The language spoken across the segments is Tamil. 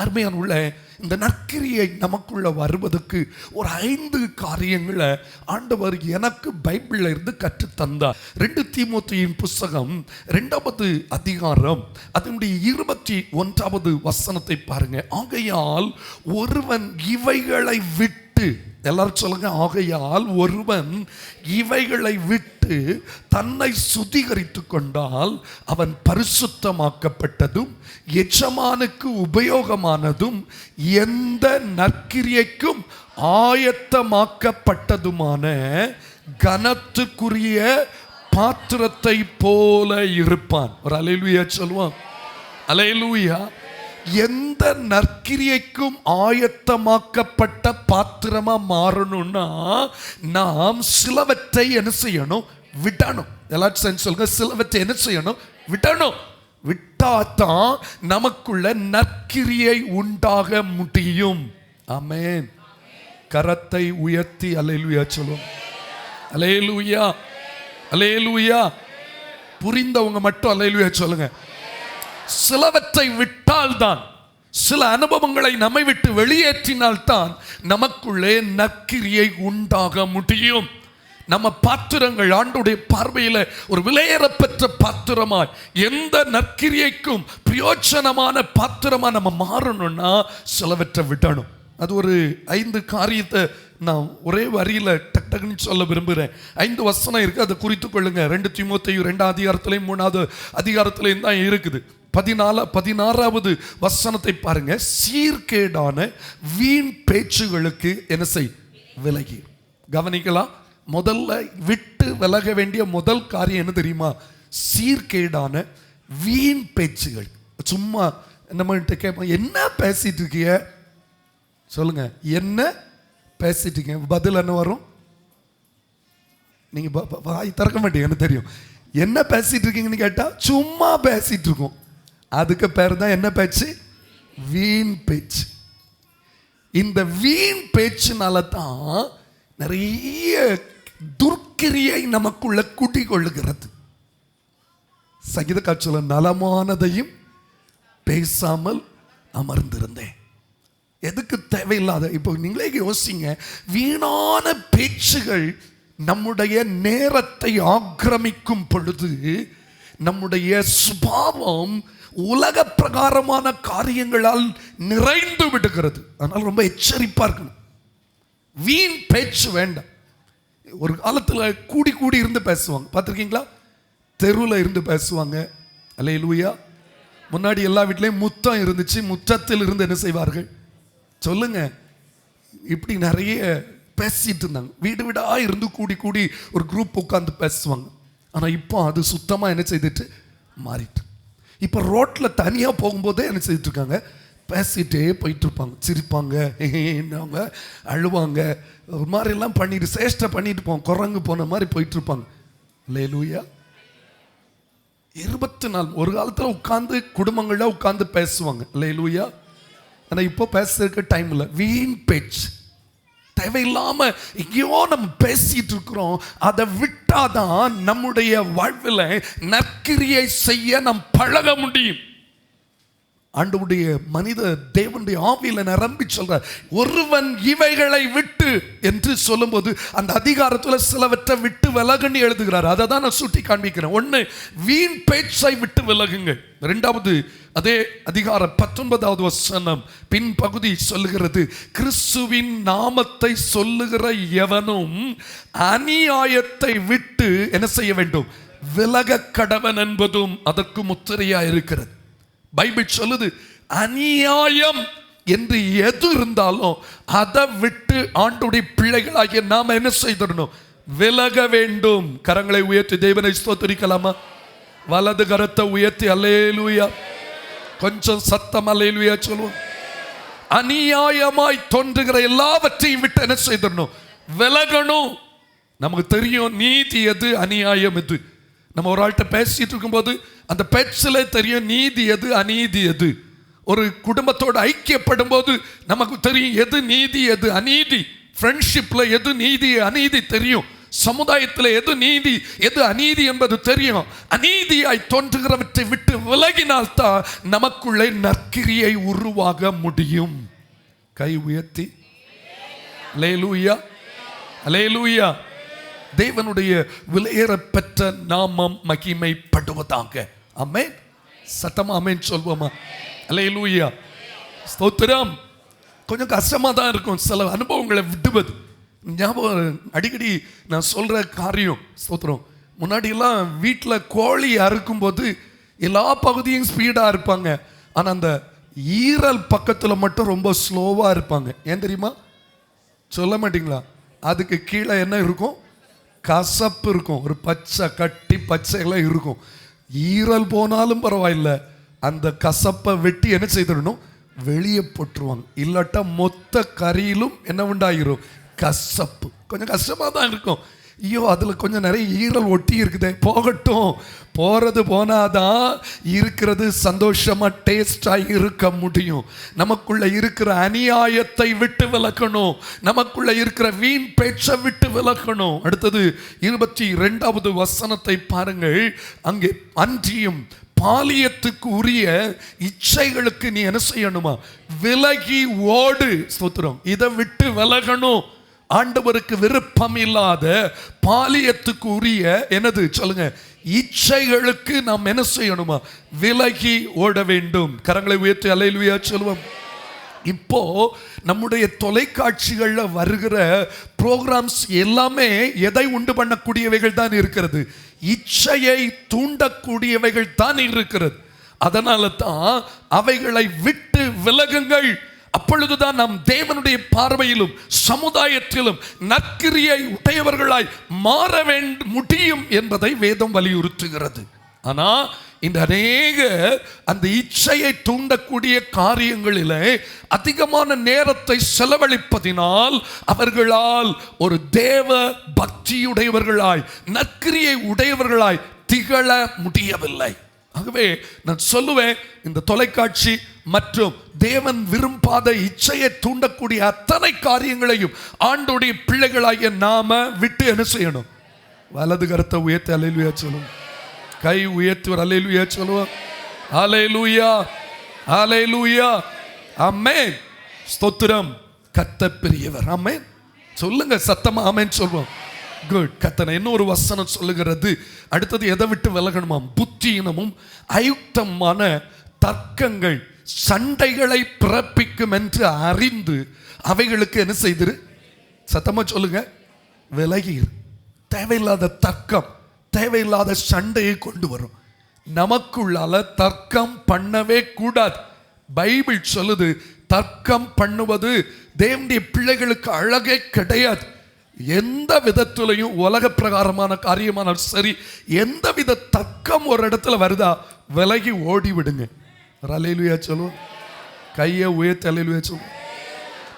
அருமையான உள்ள இந்த நற்கிரியை நமக்குள்ள வருவதற்கு ஒரு ஐந்து காரியங்களை ஆண்டவர் எனக்கு பைபிளில் இருந்து கற்றுத் தந்தார் ரெண்டு தீமோத்தியின் புஸ்தகம் ரெண்டாவது அதிகாரம் அதனுடைய இருபத்தி ஒன்றாவது வசனத்தை பாருங்க. ஆகையால் ஒருவன் இவைகளை விட்டு எல்லாரும் சொல்லுங்க ஆகையால் ஒருவன் இவைகளை விட்டு தன்னை சுத்திகரித்து கொண்டால் அவன் பரிசுத்தமாக்கப்பட்டதும் எஜமானுக்கு உபயோகமானதும் எந்த நற்கிரியைக்கும் ஆயத்தமாக்கப்பட்டதுமான கனத்துக்குரிய பாத்திரத்தை போல இருப்பான். ஒரு அலையிலுயா சொல்லுவான். அலையிலுயா. எந்த நற்கிரியைக்கும் ஆயத்தமாக்கப்பட்ட பாத்திரமா மாறணும்னா நாம் சிலவற்றை என்ன செய்யணும்? விடணும். எல்லாரும் சொல்லுங்க சிலவற்றை என்ன செய்யணும்? விடணும். விட்டாதான் நமக்குள்ள நற்கிரியை உண்டாக முடியும். அமேன் கரத்தை உயர்த்தி அலையலுயா சொல்லும் அலையலுயா அலையலுயா புரிந்தவங்க மட்டும் அலையலுயா சொல்லுங்க. சிலவற்றை விட்டால்தான் சில அனுபவங்களை நம்மை விட்டு வெளியேற்றினால்தான் நமக்குள்ளே நற்கிரியை உண்டாக முடியும். நம்ம பாத்திரங்கள் ஆண்டுடைய பார்வையில் ஒரு விலையேறப்பெற்ற பாத்திரமாய் எந்த நற்கிரியைக்கும் பிரயோஜனமான பாத்திரமாக நம்ம மாறணும்னா சிலவற்றை விடணும். அது ஒரு ஐந்து காரியத்தை நான் ஒரே வரியில் டக் டக்குன்னு சொல்ல விரும்புகிறேன். ஐந்து வசனம் இருக்குது அதை குறித்து கொள்ளுங்க. ரெண்டு திமுத்தையும் ரெண்டாவது அதிகாரத்திலையும் மூணாவது அதிகாரத்திலையும் தான் இருக்குது. பதினாலு பதினாறாவது வசனத்தை பாருங்க. சீர்கேடான வீண் பேச்சுகளுக்கு என்ன செய்? விலகி. கவனிக்கலாம். முதல்ல விட்டு விலக வேண்டிய முதல் காரியம் என்ன தெரியுமா? சீர்கேடான வீண் பேச்சுகள். சும்மா நம்மகிட்ட கேட்போம் என்ன பேசிட்டு இருக்கிய? சொல்லுங்க. என்ன பேசிட்டு இருக்கீங்க? பதில் என்ன வரும்? நீங்க வாய் திறக்க மாட்டீங்க எனக்கு தெரியும். என்ன பேசிட்டு இருக்கீங்கன்னு கேட்டால் சும்மா பேசிட்டு இருக்கோம். அதுக்கு பேர் தான் என்ன பேச்சு? வீண் பேச்சு. இந்த வீண் பேச்சுனால தான் நிறைய துர்க்கிரியை நமக்குள்ள குடிகொள்ளுகிறது சங்கீத காட்சியில் நலமானதையும் பேசாமல் அமர்ந்திருந்தேன். எதுக்கு தேவையில்லாத இப்போ நீங்களே யோசிங்க வீணான பேச்சுகள் நம்முடைய நேரத்தை ஆக்கிரமிக்கும் பொழுது நம்முடைய சுபாவம் உலக பிரகாரமான காரியங்களால் நிறைந்து விடுகிறது. அதனால் ரொம்ப எச்சரிப்பாக இருக்கணும். வீண் பேச்சு வேண்டாம். ஒரு காலத்தில் கூடி கூடி இருந்து பேசுவாங்க. பார்த்துருக்கீங்களா? தெருவில் இருந்து பேசுவாங்க. அல்லையிலூயா முன்னாடி எல்லா வீட்லேயும் முத்தம் இருந்துச்சு. முத்தத்தில் இருந்து என்ன செய்வார்கள்? சொல்லுங்க. இப்படி நிறைய பேசிட்டு இருந்தாங்க. வீடு வீடாக இருந்து கூடி கூடி ஒரு குரூப் உட்காந்து பேசுவாங்க. ஆனால் இப்போ அது சுத்தமாக என்ன செய்துட்டு? மாறிட்டு. இப்போ ரோட்டில் தனியாக போகும்போதே என்ன செய்துட்டு பேசிகிட்டே போயிட்டுருப்பாங்க சிரிப்பாங்க. என்னவங்க அழுவாங்க. ஒரு மாதிரிலாம் பண்ணிட்டு சேஷ்டை பண்ணிட்டு போவோம். குரங்கு போன மாதிரி போயிட்டுருப்பாங்க இல்லை லூயா இருபத்தி நாலு ஒரு காலத்தில் உட்காந்து குடும்பங்களில் உட்காந்து பேசுவாங்க. லேலூயா ஆனால் இப்போ பேசுறதுக்கு டைம் இல்லை. வீண் பேச்சு. தேவையில்லாமல் எங்கேயோ நம்ம பேசிட்டு இருக்கிறோம். அதை விட்டாதான் நம்முடைய வாழ்வில் நற்கிரியை செய்ய நாம் பழக முடியும். ஆண்டவுடைய மனித தேவனுடைய ஆவியில் நிரம்பி சொல்கிறார் ஒருவன் இவைகளை விட்டு என்று சொல்லும்போது அந்த அதிகாரத்தில் சிலவற்றை விட்டு விலகுன்னு எழுதுகிறார். அதை தான் நான் சுட்டி காண்பிக்கிறேன். ஒன்று வீண் பேச்சை விட்டு விலகுங்க ரெண்டாவது அதே அதிகாரம் பத்தொன்பதாவது வசனம் பின்பகுதி சொல்லுகிறது கிறிஸ்துவின் நாமத்தை சொல்லுகிற எவனும் அநியாயத்தை விட்டு என்ன செய்ய வேண்டும்? விலக கடவன் என்பதும் அதற்கு முத்திரையாக இருக்கிறது. பைபிள் சொல்லுது அநியாயம் என்று எது இருந்தாலும் அதை விட்டு ஆண்டுடைய பிள்ளைகளாகிய நாம என்ன செய்திடணும்? விலக வேண்டும். கரங்களை உயர்த்தி தேவனை ஸ்தோத்தரிக்கலாமா? வலது கரத்தை உயர்த்தி அல்லேலூயா. கொஞ்சம் சத்தம் அல்லேலூயா சொல்லுவோம். அநியாயமாய் தோன்றுகிற எல்லாவற்றையும் விட்டு என்ன செய்திடணும்? விலகணும். நமக்கு தெரியும் நீதி எது? அநியாயம் எது? நம்ம ஒரு ஆள்கிட்ட பேசிட்டு இருக்கும்போது அந்த பேச்சில் தெரியும் நீதி எது அநீதி எது? ஒரு குடும்பத்தோடு ஐக்கியப்படும் போது நமக்கு தெரியும் எது நீதி எது அநீதி? ஃப்ரெண்ட்ஷிப்பில் எது நீதி அநீதி தெரியும். சமுதாயத்தில் எது நீதி எது அநீதி என்பது தெரியும். அநீதியாய் தோன்றுகிறவற்றை விட்டு விலகினால்தான் நமக்குள்ளே நற்கிரியை உருவாக முடியும். கை உயர்த்தி. லேலூயா லேலூயா தேவனுடைய விலையேறப்பெற்ற நாமம் மகிமைப்படுவதாக. அமேன் சத்தமா அமேன் சொல்வோமா? அலேலூயா ஸ்தோத்திரம். கொஞ்சம் கஷ்டமாக தான் இருக்கும். சில அனுபவங்களை விடுவது ஞாபகம் அடிக்கடி நான் சொல்கிற காரியம் ஸ்தோத்திரம். முன்னாடியெல்லாம் வீட்டில் கோழி அறுக்கும்போது எல்லா பகுதியும் ஸ்பீடாக இருப்பாங்க. ஆனால் அந்த ஈரல் பக்கத்தில் மட்டும் ரொம்ப ஸ்லோவாக இருப்பாங்க. ஏன் தெரியுமா? சொல்ல மாட்டீங்களா? அதுக்கு கீழே என்ன இருக்கும்? கசப்பு இருக்கும். ஒரு பச்சை கட்டி பச்சை எல்லாம் இருக்கும். ஈரல் போனாலும் பரவாயில்ல. அந்த கசப்பை வெட்டி என்ன செய்திடணும்? வெளியே போட்டுருவாங்க. இல்லாட்டா மொத்த கறியிலும் என்ன உண்டாகிரும் கசப்பு. கொஞ்சம் கஷ்டமாக தான் இருக்கும். ஐயோ அதில் கொஞ்சம் நிறைய ஈரல் ஒட்டி இருக்குதே. போகட்டும். போகிறது போனாதான் இருக்கிறது சந்தோஷமாக டேஸ்டாக இருக்க முடியும். நமக்குள்ளே இருக்கிற அநியாயத்தை விட்டு விலக்கணும் நமக்குள்ளே இருக்கிற வீண் பேச்சை விட்டு விலக்கணும் அடுத்தது இருபத்தி ரெண்டாவது வசனத்தை பாருங்கள். அங்கே அன்றியும் பாலியத்துக்கு உரிய இச்சைகளுக்கு நீ என்ன செய்யணுமா? விலகி ஓடு. ஸ்தோத்திரம். இதை விட்டு விலகணும். ஆண்டவருக்கு விருப்பம் இல்லாத பாலியத்துக்கு உரிய என்னது? சொல்லுங்க. இச்சைகளுக்கு நாம் என்ன செய்யணுமா? விலகி ஓட வேண்டும். கரங்களை உயர்த்தி அலையிலுயா சொல்லுவோம். இப்போ நம்முடைய தொலைக்காட்சிகளில் வருகிற ப்ரோக்ராம்ஸ் எல்லாமே எதை உண்டு பண்ணக்கூடியவைகள் தான் இருக்கிறது? இச்சையை தூண்டக்கூடியவைகள் தான் இருக்கிறது. அதனால தான் அவைகளை விட்டு விலகுங்கள். அப்பொழுதுதான் நாம் தேவனுடைய பார்வையிலும் சமுதாயத்திலும் நற்கிரியை உடையவர்களாய் மாற வேண்ட முடியும் என்பதை வேதம் வலியுறுத்துகிறது. ஆனால் இந்த அநேக அந்த இச்சையை தூண்டக்கூடிய காரியங்களிலே அதிகமான நேரத்தை செலவழிப்பதினால் அவர்களால் ஒரு தேவ பக்தியுடையவர்களாய் நற்கிரியை உடையவர்களாய் திகழ முடியவில்லை. ஆகவே நான் சொல்லுவேன் இந்த தொலைக்காட்சி மற்றும் தேவன் விரும்பாத இச்சையை தூண்டக்கூடிய அத்தனை காரியங்களையும் ஆண்டோடைய பிள்ளைகளாகிய நாம விட்டு என்ன செய்யணும்? வலது கருத்தை உயர்த்தி அலையிலுயா சொல்லுவோம். கை உயர்த்துவர் அலையிலுயா சொல்லுவோம். அலையிலுயா அலையிலுயா அம்மே ஸ்தோத்திரம். கத்த பெரியவர். அம்மே சொல்லுங்க சத்தமா ஆமேன் சொல்லுவோம் குட் கத்தனை இன்னொரு வசனம் சொல்லுகிறது. அடுத்தது எதை விட்டு விலகணுமாம்? புத்தியினமும் அயுக்தமான தர்க்கங்கள். சண்டைகளை பிறப்பிக்கும் என்று அறிந்து அவைகளுக்கு என்ன செய்திரு? சத்தமா சொல்லுங்க. விலகிரு. தேவையில்லாத தர்க்கம் தேவையில்லாத சண்டையை கொண்டு வரும். நமக்குள்ளால தர்க்கம் பண்ணவே கூடாது. பைபிள் சொல்லுது தர்க்கம் பண்ணுவது தேவனுடைய பிள்ளைகளுக்கு அழகே கிடையாது. எந்த விதத்திலையும் உலக பிரகாரமான காரியமானாலும் சரி எந்த வித தர்க்கம் ஒரு இடத்துல வருதா? விலகி ஓடி விடுங்க அலையிலுயா சொல்லுவோம். கையை உயர்த்தி அலையிலுயா சொல்லுவோம்.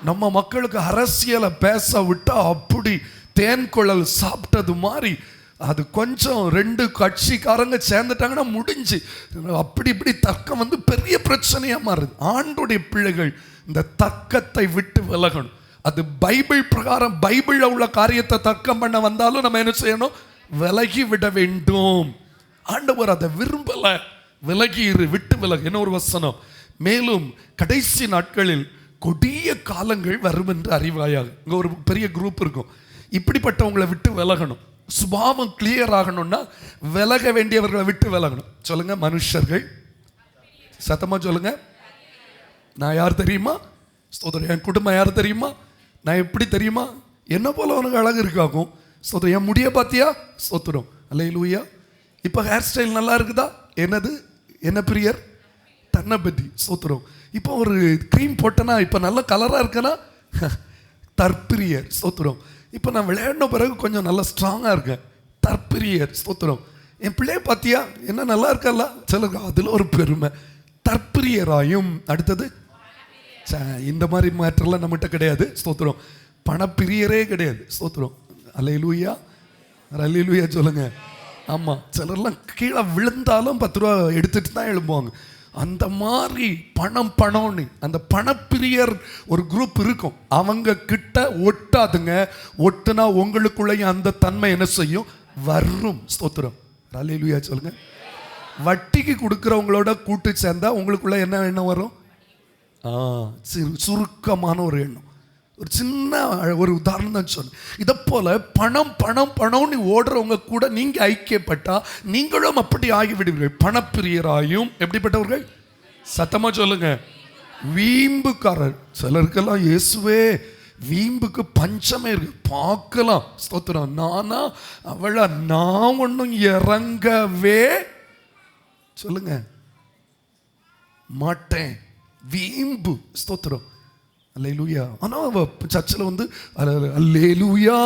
நம்ம மக்களுக்கு அரசியலை பேச விட்டா அப்படி தேன் குழல் சாப்பிட்டது மாதிரி அது கொஞ்சம் ரெண்டு கட்சிக்காரங்க சேர்ந்துட்டாங்கன்னா முடிஞ்சு. அப்படி இப்படி தர்க்கம் வந்து பெரிய பிரச்சனையாக மாறுது. ஆண்டுடைய பிள்ளைகள் இந்த தர்க்கத்தை விட்டு விலகணும். அது பைபிள் பிரகாரம் பைபிளில் உள்ள காரியத்தை தர்க்கம் பண்ண வந்தாலும் நம்ம என்ன செய்யணும்? விலகி விட வேண்டும். ஆண்டவர் அதை விரும்பலை. விலகி இரு விட்டு விலகு. என்ன ஒரு வசனம்? மேலும் கடைசி நாட்களில் கொடிய காலங்கள் வரும் என்று அறிவாயாக. இங்கே ஒரு பெரிய குரூப் இருக்கும். இப்படிப்பட்டவங்களை விட்டு விலகணும். சுபாவம் கிளியர் ஆகணும்னா விலக வேண்டியவர்களை விட்டு விலகணும். சொல்லுங்க மனுஷர்கள். சத்தமா சொல்லுங்க. நான் யார் தெரியுமா? சோதரன் என் குடும்பம் யார் தெரியுமா? நான் எப்படி தெரியுமா? என்ன போல உனக்கு அழகு இருக்காகும் சோதரன் என் முடிய பார்த்தியா ஸ்தோத்திரம் லூயா இப்போ ஹேர் ஸ்டைல் நல்லா இருக்குதா? என்னது? என்ன பிரியர்? தன்னபதி சோத்திரம் இப்போ ஒரு க்ரீம் போட்டேன்னா இப்போ நல்ல கலராக இருக்கேனா தற்பிரியர் சோத்திரம் இப்போ நான் விளையாடின பிறகு கொஞ்சம் நல்லா ஸ்ட்ராங்காக இருக்கேன். தற்பிரியர் ஸ்தோத்திரம் என் பிள்ளைய பார்த்தியா என்ன நல்லா இருக்கல்ல சொல்லுங்க அதில் ஒரு பெருமை. தற்பிரியராயும் அடுத்தது ச, இந்த மாதிரி மாற்றம்லாம் நம்மகிட்ட கிடையாது ஸ்தோத்திரம் பணப்பிரியரே கிடையாது ஸ்தோத்திரம் அலையிலூயா. அலையிலூயா சொல்லுங்கள் ஆமாம் சிலர்லாம் கீழே விழுந்தாலும் பத்து ரூபா எடுத்துட்டு தான் எழும்புவாங்க. அந்த மாதிரி பணம் பணம்னு அந்த பணப்பிரியர் ஒரு குரூப் இருக்கும். அவங்க கிட்ட ஒட்டாதுங்க. ஒட்டுனா உங்களுக்குள்ளேயும் அந்த தன்மை என்ன செய்யும்? வரும். ஸ்தோத்திரம். அலையிலுயா சொல்லுங்க. வட்டிக்கு கொடுக்குறவங்களோட கூட்டு சேர்ந்தா உங்களுக்குள்ள என்ன எண்ணம் வரும்? சுருக்கமான ஒரு எண்ணம். ஒரு சின்ன ஒரு உதாரணம் தான் சொன்னேன். இதை போல பணம் பணம் பணம்னு ஓடுறவங்க கூட நீங்க ஐக்கியப்பட்டா நீங்களும் அப்படி ஆகிவிடுவீர்கள். பணப்பிரியராயும் எப்படிப்பட்டவர்கள்? சத்தமா சொல்லுங்க. வீம்புக்காரர். சிலருக்கெல்லாம் இயேசுவே வீம்புக்கு பஞ்சமே இருக்கு. பார்க்கலாம். ஸ்தோத்திரம். நானா அவளா நான் ஒன்றும் இறங்கவே சொல்லுங்க. மாட்டேன். வீம்பு. ஸ்தோத்திரம். அல்லேலூயா. ஆனால் அவ சர்ச்சில் வந்து அல்லேலூயா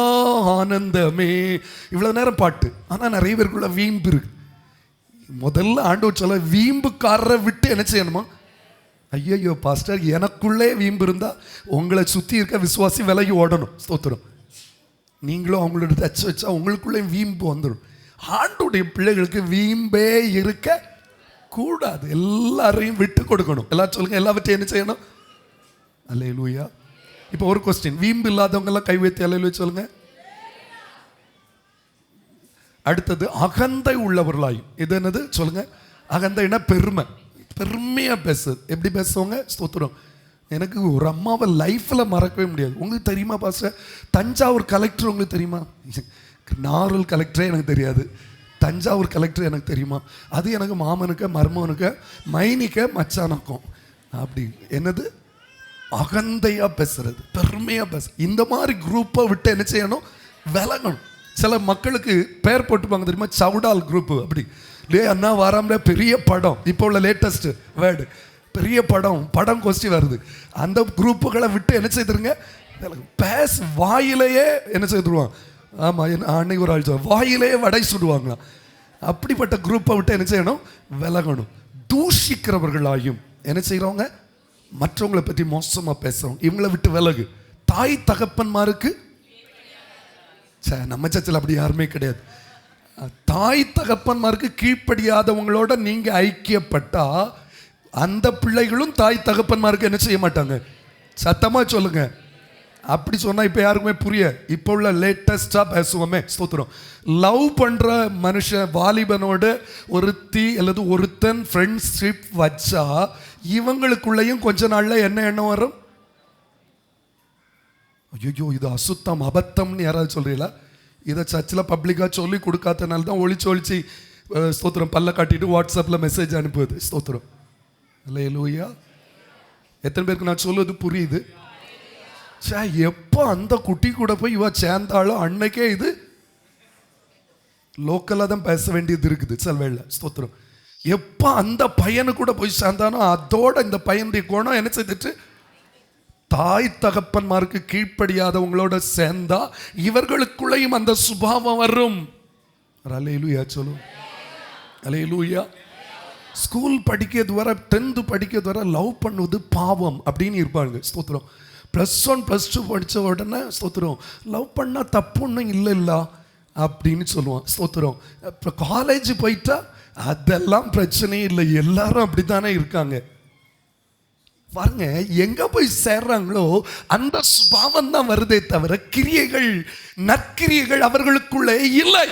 ஆனந்தமே. இவ்வளோ நேரம் பாட்டு. ஆனால் நிறைய பேருக்குள்ள வீம்பு இருக்கு. முதல்ல ஆண்டவர் சொல்ல வீம்புக்காரரை விட்டு என்ன செய்யணுமா? ஐயையோ பாஸ்டர் எனக்குள்ளே வீம்பு இருந்தால் உங்களை சுற்றி இருக்க விசுவாசி விலகி ஓடணும். ஸ்தோத்திரம். நீங்களும் அவங்களோட டச் வச்சா உங்களுக்குள்ளே வீம்பு வந்துடும். ஆண்டுடைய பிள்ளைகளுக்கு வீம்பே இருக்க கூடாது. எல்லாரையும் விட்டு கொடுக்கணும். எல்லாம் சொல்லுங்கள் எல்லாவற்றையும் என்ன செய்யணும்? அல்லே லூயா இப்போ ஒரு கொஸ்டின் வீம்பு இல்லாதவங்கெல்லாம் கை வைத்து அல்ல சொல்லுங்க. அடுத்தது அகந்தை உள்ளவர்களாயும் இது என்னது? சொல்லுங்க. அகந்தைனா பெருமை. பெருமையாக பேசுது எப்படி பேசுவாங்க? ஸ்தோத்திரம். எனக்கு ஒரு அம்மாவை லைஃப்பில் மறக்கவே முடியாது. உங்களுக்கு தெரியுமா பாச தஞ்சாவூர் கலெக்டர் உங்களுக்கு தெரியுமா? நாரல் கலெக்டரே எனக்கு தெரியாது. தஞ்சாவூர் கலெக்டர் எனக்கு தெரியுமா? அது எனக்கு மாமனுக்கு மருமனுக்க மைனிக்க மச்சானுக்கும். அப்படி. என்னது? அகந்தையாக பேசுறது பெருமையாக பேச இந்த மாதிரி குரூப்பை விட்டு என்ன செய்யணும்? விலகணும். சில மக்களுக்கு பேர் போட்டுப்பாங்க தெரியுமா? சவுடால் குரூப்பு அப்படி. லே அண்ணா வராமல பெரிய படம். இப்போ உள்ள லேட்டஸ்ட் வேர்டு பெரிய படம் படம் கொஸ்டி வருது. அந்த குரூப்புகளை விட்டு என்ன செய்திருங்க பேஸ் வாயிலேயே என்ன செய்துருவான் ஆமாம் என்ன அன்னைக்கு ஒரு ஆள் வாயிலேயே வடை சுடுவாங்களாம். அப்படிப்பட்ட குரூப்பை விட்டு என்ன செய்யணும்? விலகணும். தூஷிக்கிறவர்களாயும் என்ன செய்கிறவங்க மற்றவங்களை பற்றி மோசமாக பேசுகிறோம் இவங்களை விட்டு விலகு. தாய் தகப்பன்மாருக்கு? சே நம்ம சர்ச்சில் அப்படி யாருமே கிடையாது. தாய் தகப்பன்மாருக்கு கீழ்ப்படியாதவங்களோட நீங்கள் ஐக்கியப்பட்டா அந்த பிள்ளைகளும் தாய் தகப்பன்மாருக்கு என்ன செய்ய மாட்டாங்க? சத்தமாக சொல்லுங்க. அப்படி சொன்னால் இப்போ யாருக்குமே புரிய. இப்போ உள்ள லேட்டஸ்ட்டாக பேசுவோமே. ஸ்தோத்திரம். லவ் பண்ணுற மனுஷன் வாலிபனோட ஒருத்தி அல்லது ஒருத்தன் ஃப்ரெண்ட்ஷிப் வச்சா இவங்களுக்குள்ளேயும் கொஞ்ச நாளில் என்ன எண்ணம் வரும்? ஐயோ இது அசுத்தம் அபத்தம்னு யாராவது சொல்கிறீங்களா இதை சர்ச்சில் பப்ளிக்காக சொல்லி கொடுக்காதனால தான் ஒளிச்சு ஒழிச்சு ஸ்தோத்திரம். பல்ல காட்டிட்டு வாட்ஸ்அப்பில் மெசேஜ் அனுப்புவது. ஸ்தோத்திரம். இல்லை லூயா எத்தனை பேருக்கு நான் சொல்லுவது புரியுது? சே எப்போ அந்த குட்டி கூட போய் இவா சேர்ந்தாலோ அன்னைக்கே இது லோக்கலாக தான் பேச வேண்டியது இருக்குது. செல்வேல ஸ்தோத்திரம். எப்போ அந்த பையனு கூட போய் சேர்ந்தானோ அதோட இந்த பையனுடைய குணம் என்ன செய்துட்டு தாய் தகப்பன்மாருக்கு கீழ்ப்படியாதவங்களோட சேர்ந்தா இவர்களுக்குள்ளேயும் அந்த சுபாவம் வரும். அலையிலூயா சொல்லும் அலையிலூயா ஸ்கூல் படிக்கிறது வர டென்த்து படிக்கிறது வர லவ் பண்ணுவது பாவம் அப்படின்னு இருப்பாங்க. ஸ்தோத்திரம். ப்ளஸ் ஒன் ப்ளஸ் டூ படித்த உடனே ஸ்தோத்திரம். லவ் பண்ணால் தப்பு ஒன்றும் இல்லை அப்படின்னு சொல்லுவான். ஸ்தோத்திரம். இப்போ காலேஜ் போயிட்டா அதெல்லாம் பிரச்சனையே இல்லை. எல்லாரும் அப்படித்தானே இருக்காங்க. பாருங்க எங்க போய் சேர்றாங்களோ அந்த சுபாவம் தான் வருதே தவிர கிரியைகள் நற்கிரியைகள் அவர்களுக்குள்ளே இல்லை.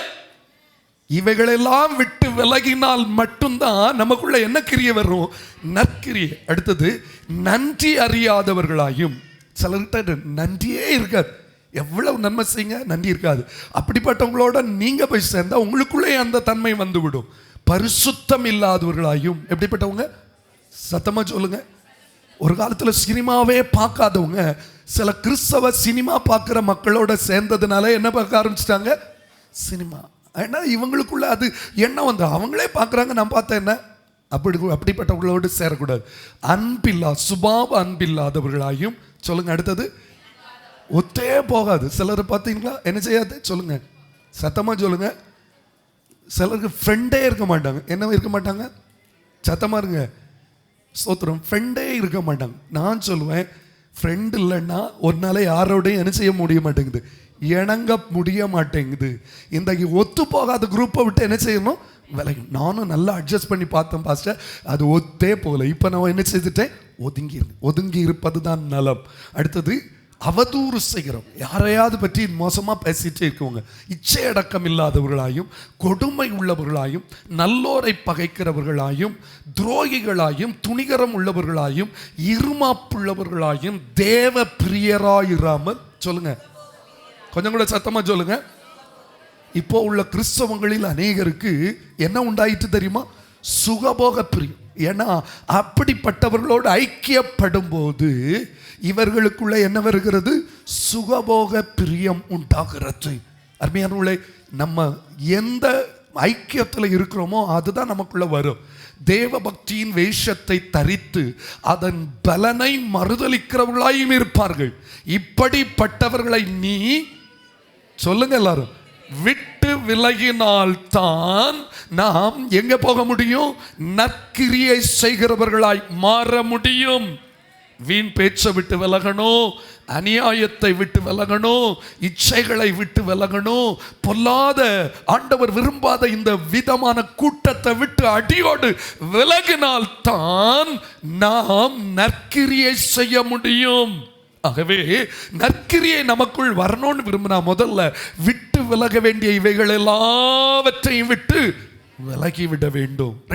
இவைகளெல்லாம் விட்டு விலகினால் மட்டும்தான் நமக்குள்ள என்ன கிரியை வரும்? நற்கிரியை. அடுத்தது நன்றி அறியாதவர்களாயும். சிலர்கிட்ட நன்றியே இருக்காது. எவ்வளவு நன்மை செய்யுங்க நன்றி இருக்காது. அப்படிப்பட்டவங்களோட நீங்க போய் சேர்ந்தா உங்களுக்குள்ளே அந்த தன்மை வந்துவிடும். பரிசுத்தம் இல்லாதவர்களாயும் எப்படிப்பட்டவங்க? சத்தமாக சொல்லுங்க. ஒரு காலத்தில் சினிமாவே பார்க்காதவங்க சில கிறிஸ்தவ சினிமா பார்க்குற மக்களோட சேர்ந்ததுனால என்ன பார்க்க ஆரம்பிச்சிட்டாங்க? சினிமா. ஏன்னா இவங்களுக்குள்ள அது என்ன வந்து அவங்களே பார்க்குறாங்க நான் பார்த்தேன் என்ன? அப்படி அப்படிப்பட்டவங்களோடு சேரக்கூடாது. அன்பில்லா சுபாவ அன்பில்லாதவர்களாயும் சொல்லுங்க அடுத்தது. ஒத்தே போகாது. சிலர் பார்த்தீங்களா? என்ன செய்யாது? சொல்லுங்க. சத்தமாக சொல்லுங்கள் சிலருக்கு ஃப்ரெண்டே இருக்க மாட்டாங்க. என்ன இருக்க மாட்டாங்க? சத்தமாக இருங்க. சோத்திரம் ஃப்ரெண்டே இருக்க மாட்டாங்க. நான் சொல்லுவேன் ஃப்ரெண்ட் இல்லைன்னா ஒரு நாளே யாரோடையும் என்ன செய்ய முடிய மாட்டேங்குது. இணங்க முடிய மாட்டேங்குது. இந்த ஒத்து போகாத குரூப்பை விட்டு என்ன செய்யணும்? விலகி நானும் நல்லா அட்ஜஸ்ட் பண்ணி பார்த்தேன் பாஸ்டர் அது ஒத்தே போகல. இப்போ நான் என்ன செய்துட்டேன்? ஒதுங்கி ஒதுங்கி இருப்பது தான் நலம். அடுத்தது அவதூறு செய்கிறோம். யாரையாவது பற்றி மோசமாக பேசிகிட்டே இருக்கவங்க இச்சை அடக்கம் இல்லாதவர்களாயும் கொடுமை உள்ளவர்களாயும் நல்லோரை பகைக்கிறவர்களாயும் துரோகிகளாயும் துணிகரம் உள்ளவர்களாயும் இருமாப்புள்ளவர்களாயும் தேவ பிரியராயிராமல் சொல்லுங்க. கொஞ்சம் கூட சத்தமாக சொல்லுங்க. இப்போ உள்ள கிறிஸ்தவங்களில் அநேகருக்கு என்ன உண்டாயிட்டு தெரியுமா? சுகபோக பிரியம் ஏன்னா அப்படிப்பட்டவர்களோடு ஐக்கியப்படும் போது இவர்களுக்குள்ள என்ன வருகிறது? சுகபோக பிரியம் உண்டாகிறது அருமையானவர்களே நம்ம எந்த ஐக்கியத்தில் இருக்கிறோமோ அதுதான் நமக்குள்ள வரும். தேவ பக்தியின் வேஷத்தை தரித்து அதன் பலனை மறுதலிக்கிறவர்களாயும் இருப்பார்கள். இப்படிப்பட்டவர்களை நீ சொல்லுங்க எல்லாரும் விட்டு விலகினால் தான் நாம் எங்க போக முடியும்? நற்கிரியை செய்கிறவர்களாய் மாற முடியும். வீண் பேச்சை விட்டு விலகணும் அநியாயத்தை விட்டு விலகணும் இச்சைகளை விட்டு விலகணும். பொல்லாத ஆண்டவர் விரும்பாத இந்த விதமான கூட்டத்தை விட்டு அடியோடு விலகினால் தான் நாம் நற்கிரியை செய்ய முடியும். ஆகவே நற்கிரியை நமக்குள் வரணும்னு விரும்பினா முதல்ல விட்டு விலக வேண்டிய இவைகள் எல்லாவற்றையும் விட்டு விலகி விட வேண்டும்.